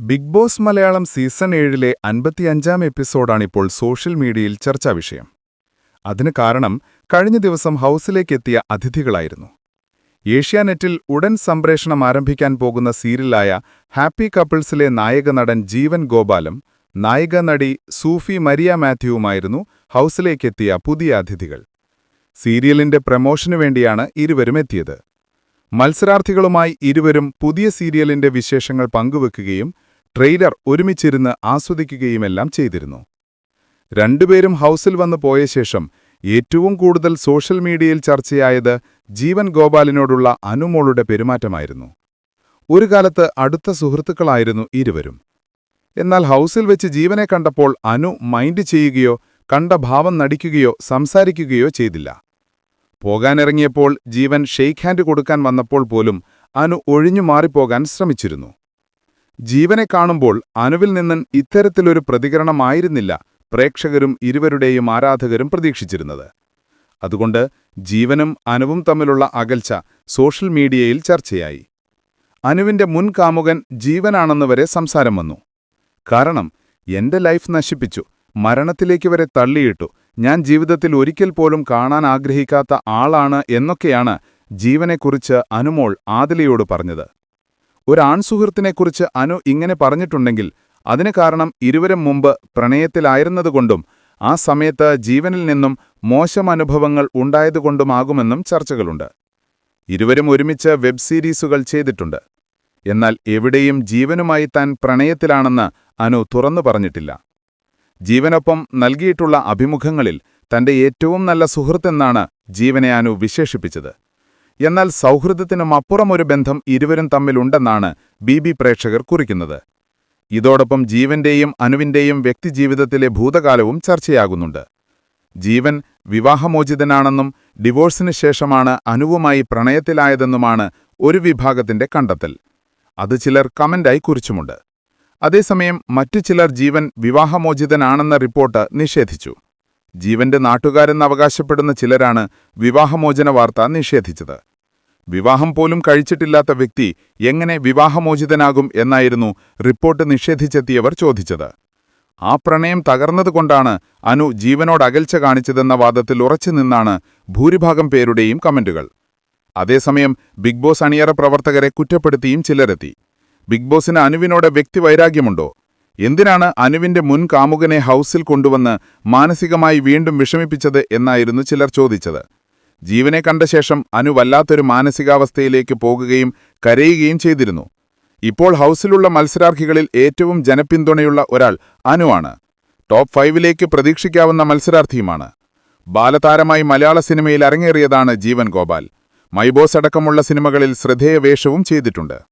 Big boss Malayalam season ഏഴിലെ അൻപത്തിയഞ്ചാം എപ്പിസോഡാണിപ്പോൾ social മീഡിയയിൽ ചർച്ചാ വിഷയം. അതിന് കാരണം കഴിഞ്ഞ ദിവസം ഹൗസിലേക്കെത്തിയ അതിഥികളായിരുന്നു. ഏഷ്യാനെറ്റിൽ ഉടൻ സംപ്രേഷണം ആരംഭിക്കാൻ പോകുന്ന സീരിയലായ ഹാപ്പി കപ്പിൾസിലെ നായക നടൻ ജീവൻ ഗോപാലും നായിക നടി സൂഫി മരിയ മാത്യുവുമായിരുന്നു ഹൗസിലേക്കെത്തിയ പുതിയ അതിഥികൾ. സീരിയലിന്റെ പ്രമോഷനു വേണ്ടിയാണ് ഇരുവരും എത്തിയത്. മത്സരാർത്ഥികളുമായി ഇരുവരും പുതിയ സീരിയലിന്റെ വിശേഷങ്ങൾ പങ്കുവെക്കുകയും ട്രെയിലർ ഒരുമിച്ചിരുന്ന് ആസ്വദിക്കുകയുമെല്ലാം ചെയ്തിരുന്നു. രണ്ടുപേരും ഹൗസിൽ വന്നു പോയ ശേഷം ഏറ്റവും കൂടുതൽ സോഷ്യൽ മീഡിയയിൽ ചർച്ചയായത് ജീവൻ ഗോപാലിനോടുള്ള അനുമോളുടെ പെരുമാറ്റമായിരുന്നു. ഒരു കാലത്ത് അടുത്ത സുഹൃത്തുക്കളായിരുന്നു ഇരുവരും. എന്നാൽ ഹൗസിൽ വെച്ച് ജീവനെ കണ്ടപ്പോൾ അനു മൈൻഡ് ചെയ്യുകയോ കണ്ട ഭാവം നടിക്കുകയോ സംസാരിക്കുകയോ ചെയ്തില്ല. പോകാനിറങ്ങിയപ്പോൾ ജീവൻ ഷെയ്ക്ക് ഹാൻഡ് കൊടുക്കാൻ വന്നപ്പോൾ പോലും അനു ഒഴിഞ്ഞു മാറിപ്പോകാൻ ശ്രമിച്ചിരുന്നു. ജീവനെ കാണുമ്പോൾ അനുവിൽ നിന്ന് ഇത്തരത്തിലൊരു പ്രതികരണമായിരുന്നില്ല പ്രേക്ഷകരും ഇരുവരുടെയും ആരാധകരും പ്രതീക്ഷിച്ചിരുന്നത്. അതുകൊണ്ട് ജീവനും അനുവും തമ്മിലുള്ള അകൽച്ച സോഷ്യൽ മീഡിയയിൽ ചർച്ചയായി. അനുവിന്റെ മുൻ കാമുകൻ ജീവനാണെന്ന് വരെ സംസാരം വന്നു. കാരണം എന്റെ ലൈഫ് നശിപ്പിച്ചു മരണത്തിലേക്ക് വരെ തള്ളിയിട്ടു ഞാൻ ജീവിതത്തിൽ ഒരിക്കൽ പോലും കാണാൻ ആഗ്രഹിക്കാത്ത ആളാണ് എന്നൊക്കെയാണ് ജീവനെക്കുറിച്ച് അനുമോൾ ആദിലയോട് പറഞ്ഞത്. ഒരാൺസുഹൃത്തിനെക്കുറിച്ച് അനു ഇങ്ങനെ പറഞ്ഞിട്ടുണ്ടെങ്കിൽ അതിന് കാരണം ഇരുവരും മുമ്പ് പ്രണയത്തിലായിരുന്നതുകൊണ്ടും ആ സമയത്ത് ജീവനിൽ നിന്നും മോശം അനുഭവങ്ങൾ ഉണ്ടായതുകൊണ്ടുമാകുമെന്നും ചർച്ചകളുണ്ട്. ഇരുവരും ഒരുമിച്ച് വെബ് സീരീസുകൾ ചെയ്തിട്ടുണ്ട്. എന്നാൽ എവിടെയും ജീവനുമായി താൻ പ്രണയത്തിലാണെന്ന് അനു തുറന്നു പറഞ്ഞിട്ടില്ല. ജീവനൊപ്പം നൽകിയിട്ടുള്ള അഭിമുഖങ്ങളിൽ തന്റെ ഏറ്റവും നല്ല സുഹൃത്തെന്നാണ് ജീവനെ അനു വിശേഷിപ്പിച്ചത്. എന്നാൽ സൗഹൃദത്തിനും അപ്പുറമൊരു ബന്ധം ഇരുവരും തമ്മിലുണ്ടെന്നാണ് ബി ബി പ്രേക്ഷകർ കുറിക്കുന്നത്. ഇതോടൊപ്പം ജീവന്റെയും അനുവിന്റെയും വ്യക്തിജീവിതത്തിലെ ഭൂതകാലവും ചർച്ചയാകുന്നുണ്ട്. ജീവൻ വിവാഹമോചിതനാണെന്നും ഡിവോഴ്സിന് ശേഷമാണ് അനുവുമായി പ്രണയത്തിലായതെന്നുമാണ് ഒരു വിഭാഗത്തിന്റെ കണ്ടെത്തൽ. അത് ചിലർ കമന്റായി കുറിച്ചുമുണ്ട്. അതേസമയം മറ്റു ചിലർ ജീവൻ വിവാഹമോചിതനാണെന്ന റിപ്പോർട്ട് നിഷേധിച്ചു. ജീവന്റെ നാട്ടുകാരെന്ന് അവകാശപ്പെടുന്ന ചിലരാണ് വിവാഹമോചന വാർത്ത നിഷേധിച്ചത്. വിവാഹം പോലും കഴിച്ചിട്ടില്ലാത്ത വ്യക്തി എങ്ങനെ വിവാഹമോചിതനാകും എന്നായിരുന്നു റിപ്പോർട്ട് നിഷേധിച്ചെത്തിയവർ ചോദിച്ചത്. ആ പ്രണയം തകർന്നതുകൊണ്ടാണ് അനു ജീവനോട് അകൽച്ച കാണിച്ചതെന്ന വാദത്തിൽ ഉറച്ചുനിന്നാണ് ഭൂരിഭാഗം പേരുടെയും കമന്റുകൾ. അതേസമയം ബിഗ് ബോസ് അണിയറ പ്രവർത്തകരെ കുറ്റപ്പെടുത്തിയും ചിലരെത്തി. ബിഗ് ബോസിന് അനുവിനോട് വ്യക്തിവൈരാഗ്യമുണ്ടോ എന്തിനാണ് അനുവിന്റെ മുൻ കാമുകനെ ഹൗസിൽ കൊണ്ടുവന്ന് മാനസികമായി വീണ്ടും വിഷമിപ്പിച്ചത് എന്നായിരുന്നു ചിലർ ചോദിച്ചത്. ജീവനെ കണ്ട ശേഷം അനു വല്ലാത്തൊരു മാനസികാവസ്ഥയിലേക്ക് പോകുകയും കരയുകയും ചെയ്തിരുന്നു. ഇപ്പോൾ ഹൗസിലുള്ള മത്സരാർത്ഥികളിൽ ഏറ്റവും ജനപിന്തുണയുള്ള ഒരാൾ അനുവാണ്. ടോപ്പ് ഫൈവിലേക്ക് പ്രതീക്ഷിക്കാവുന്ന മത്സരാർത്ഥിയുമാണ്. ബാലതാരമായി മലയാള സിനിമയിൽ അരങ്ങേറിയതാണ് ജീവൻ ഗോപാൽ. മൈബോസ് അടക്കമുള്ള സിനിമകളിൽ ശ്രദ്ധേയ വേഷവും ചെയ്തിട്ടുണ്ട്.